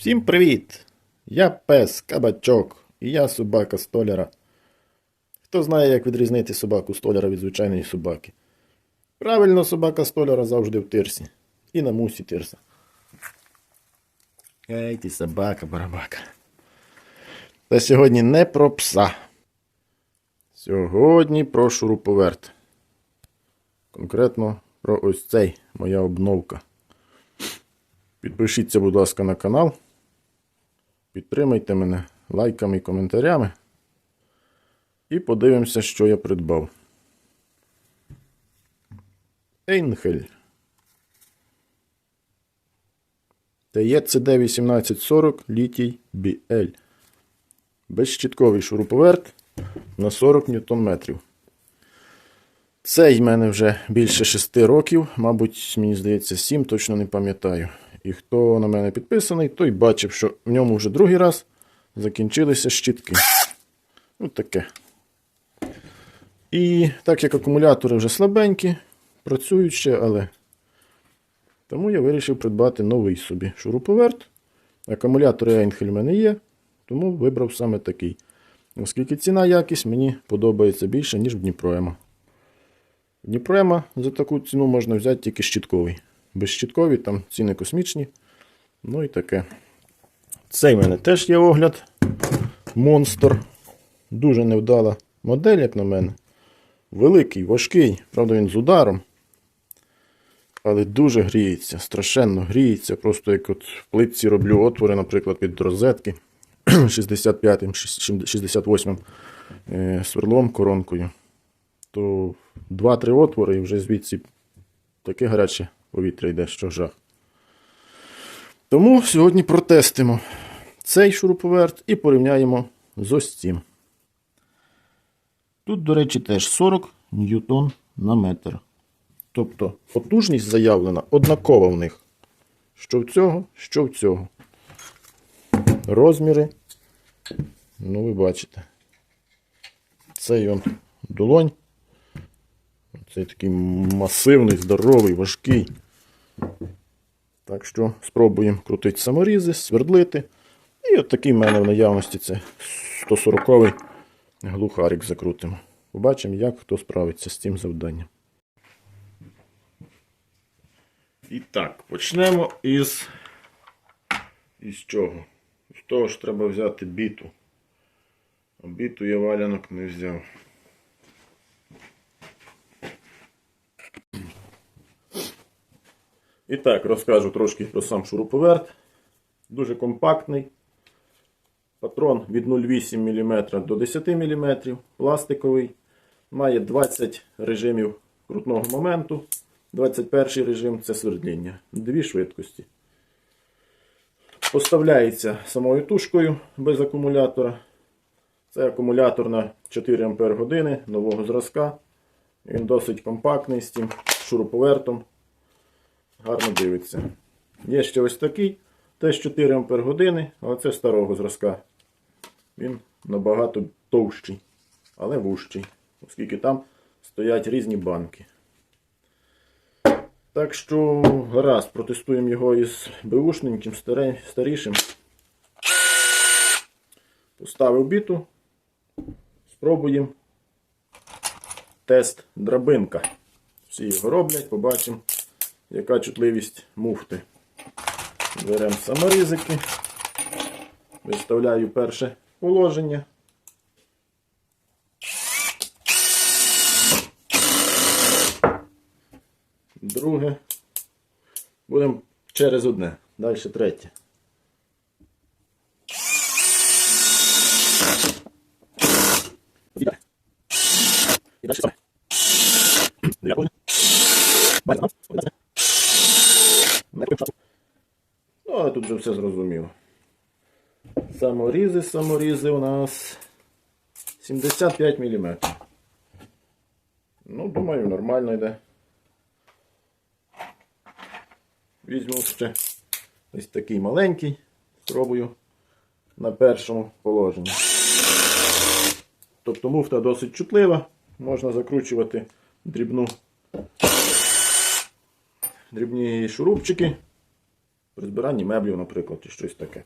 Всім привіт! Я пес Кабачок і я собака столяра. Хто знає, як відрізнити собаку столяра від звичайної собаки? Правильно, собака столяра завжди в тирсі. І на мусі тирса. Ей ти собака, барабака. Та сьогодні не про пса. Сьогодні про шуруповерт. Конкретно про ось цей моя обновка. Підпишіться, будь ласка, на канал. Підтримайте мене лайками і коментарями. І подивимося, що я придбав. Ейнхель. TECD 1840 літій BL. Безщітковий шуруповерт на 40 Нм. Цей в мене вже більше 6 років, мабуть, мені здається, 7, точно не пам'ятаю. І хто на мене підписаний, той бачив, що в ньому вже другий раз закінчилися щітки. Ну таке. І так як акумулятори вже слабенькі, працюють ще, але. Тому я вирішив придбати новий собі шуруповерт. Акумулятори Einhell в мене є, тому вибрав саме такий. Оскільки ціна якість мені подобається більше, ніж в Дніпроема. В Дніпроема за таку ціну можна взяти тільки щітковий. Безщіткові, там ціни космічні. Ну і таке. Цей в мене теж є огляд. Монстр. Дуже невдала модель, як на мене. Великий, важкий, правда, він з ударом. Але дуже гріється, страшенно гріється. Просто як от в плитці роблю отвори, наприклад, під розетки 65-м, 68-м е, сверлом коронкою. То 2-3 отвори і вже звідси таке гаряче повітря йде, що жах. Тому сьогодні протестимо цей шуруповерт і порівняємо з ось цим. Тут, до речі, теж 40 ньютон на метр. Тобто потужність заявлена однакова в них. Що в цього, що в цього. Розміри. Ну, ви бачите. Цей он долонь. Цей такий масивний, здоровий, важкий. Так що спробуємо крутити саморізи, свердлити. І от такий в мене в наявності це 140-й глухарик закрутимо. Побачимо, як хто справиться з цим завданням. І так, почнемо із. Із чого? З того ж треба взяти біту. А біту я валянок не взяв. І так, розкажу трошки про сам шуруповерт. Дуже компактний. Патрон від 0,8 мм до 10 мм, пластиковий. Має 20 режимів крутного моменту. 21 режим це свердління. Дві швидкості. Поставляється самою тушкою без акумулятора. Це акумулятор на 4 Ампер години нового зразка. Він досить компактний з цим шуруповертом. Гарно дивиться. Є ще ось такий. Теж 4 Ампер години, але це старого зразка. Він набагато товщий, але вужчий, оскільки там стоять різні банки. Так що гаразд, протестуємо його із беушненьким, старішим. Поставив біту. Спробуємо тест драбинка. Всі його роблять, побачимо, яка чутливість муфти. Беремо саморізики. Виставляю перше положення. Друге. Будемо через одне. Далі третє. І далі. І далі саме. Дякую. Бачите, ну, не хочу. Ну, але тут вже все зрозуміло. Саморізи, саморізи у нас 75 мм. Ну, думаю, нормально йде. Візьму ще ось такий маленький. Спробую на першому положенні. Тобто муфта досить чутлива, можна закручувати дрібну, дрібні шурупчики При збиранні меблів, наприклад, чи щось таке.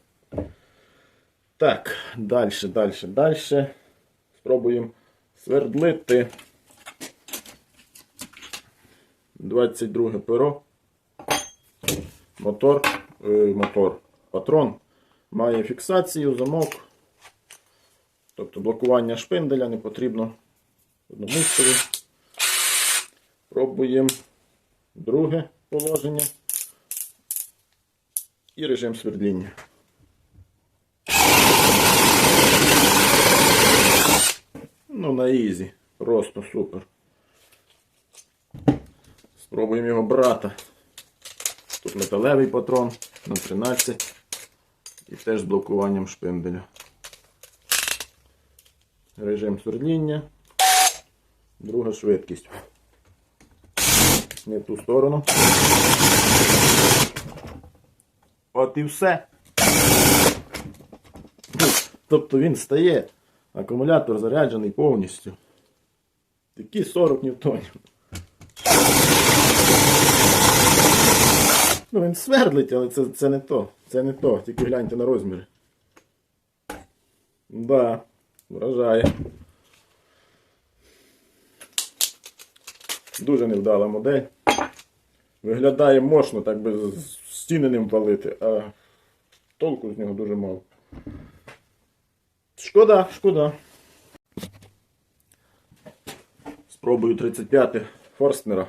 Так, далі, далі, далі. Спробуємо свердлити. 22 перо. Мотор, е, мотор, патрон має фіксацію, замок. Тобто блокування шпинделя не потрібно одному одномислові. Пробуємо друге положення і режим свердління. Ну, на ізі. Просто супер. Спробуємо його брата. Тут металевий патрон на 13 і теж з блокуванням шпинделя. Режим свердління. Друга швидкість. Не в ту сторону. От і все. Тобто він стає. Акумулятор заряджений повністю. Такі 40 ньютонів. Ну він свердлить, але це, це не то. Це не то. Тільки гляньте на розміри. Да, вражає. Дуже невдала модель. Виглядає мощно, так би стіни ним палити, а толку з нього дуже мало. Шкода, шкода. Спробую 35 Форстнера.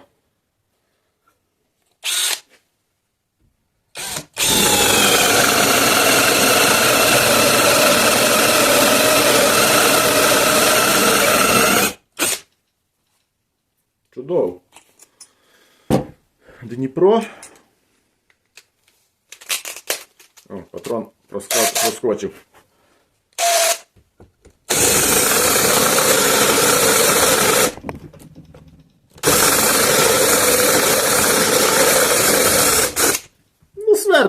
Чудово. Дніпро. О, патрон проскочив.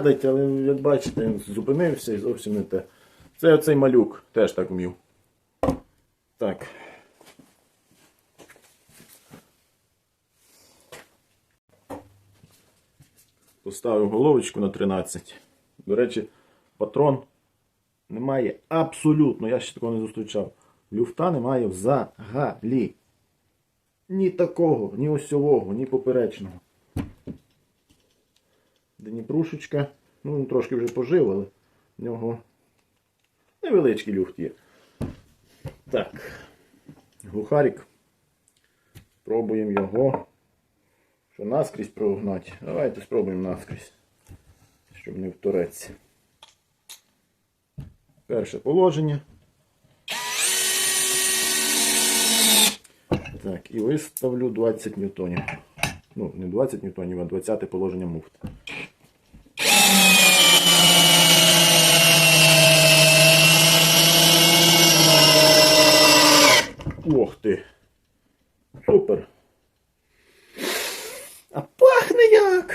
Ну, але як бачите, він зупинився і зовсім не те. Це оцей малюк теж так вмів. Так. Поставив головочку на 13. До речі, патрон немає абсолютно, я ще такого не зустрічав. Люфта немає взагалі. Ні такого, ні осьового, ні поперечного. Дніпрушечка. Ну, трошки вже пожив, але в нього невеличкий люфт є. Так. Глухарик. Пробуємо його. Що наскрізь прогнати. Давайте спробуємо наскрізь. Щоб не втореться. Перше положення. Так, і виставлю 20 ньютонів. Ну, не 20 ньютонів, а 20 положення муфти. Ох ти. Супер. А пахне як.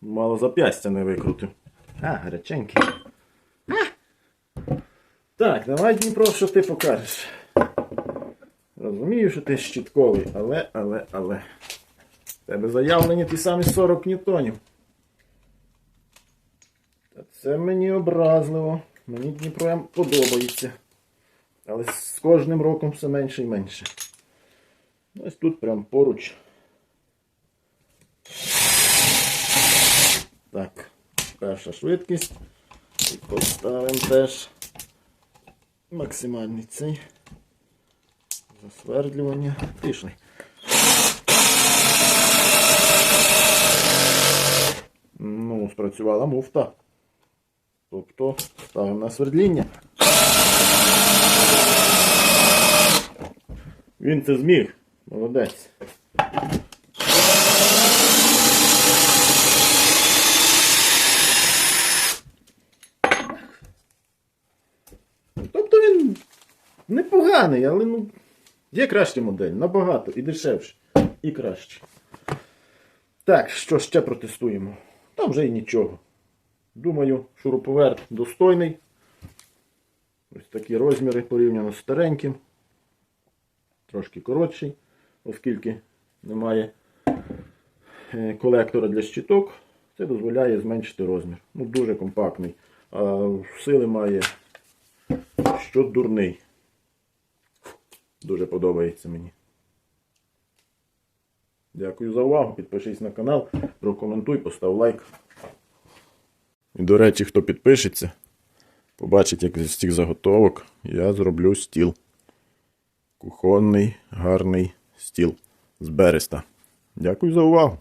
Мало зап'ястя не викрутив. А, гаряченький. Так, давай Дніпро, що ти покажеш. Розумію, що ти щитковий, але, але, але. В Тебе заявлені ті самі 40 ньютонів. Це мені образливо. Мені Дніпро подобається. Але з кожним роком все менше і менше. Ось тут прям поруч. Так, перша швидкість. І поставимо теж максимальний цей. Засвердлювання. Пішли. Ну, спрацювала муфта. Тобто ставимо на свердління. Він це зміг. Молодець. Тобто він непоганий, але ну, є краща модель, набагато і дешевше, і краще. Так, що ще протестуємо? Там вже і нічого. Думаю, шуруповерт достойний. Ось такі розміри порівняно з стареньким. трошки коротший, оскільки немає е, колектора для щиток. Це дозволяє зменшити розмір. Ну, дуже компактний. А сили має що дурний. Дуже подобається мені. Дякую за увагу. Підпишись на канал, прокоментуй, постав лайк. І до речі, хто підпишеться, побачить, як з цих заготовок я зроблю стіл. Кухонний, гарний стіл з береста. Дякую за увагу.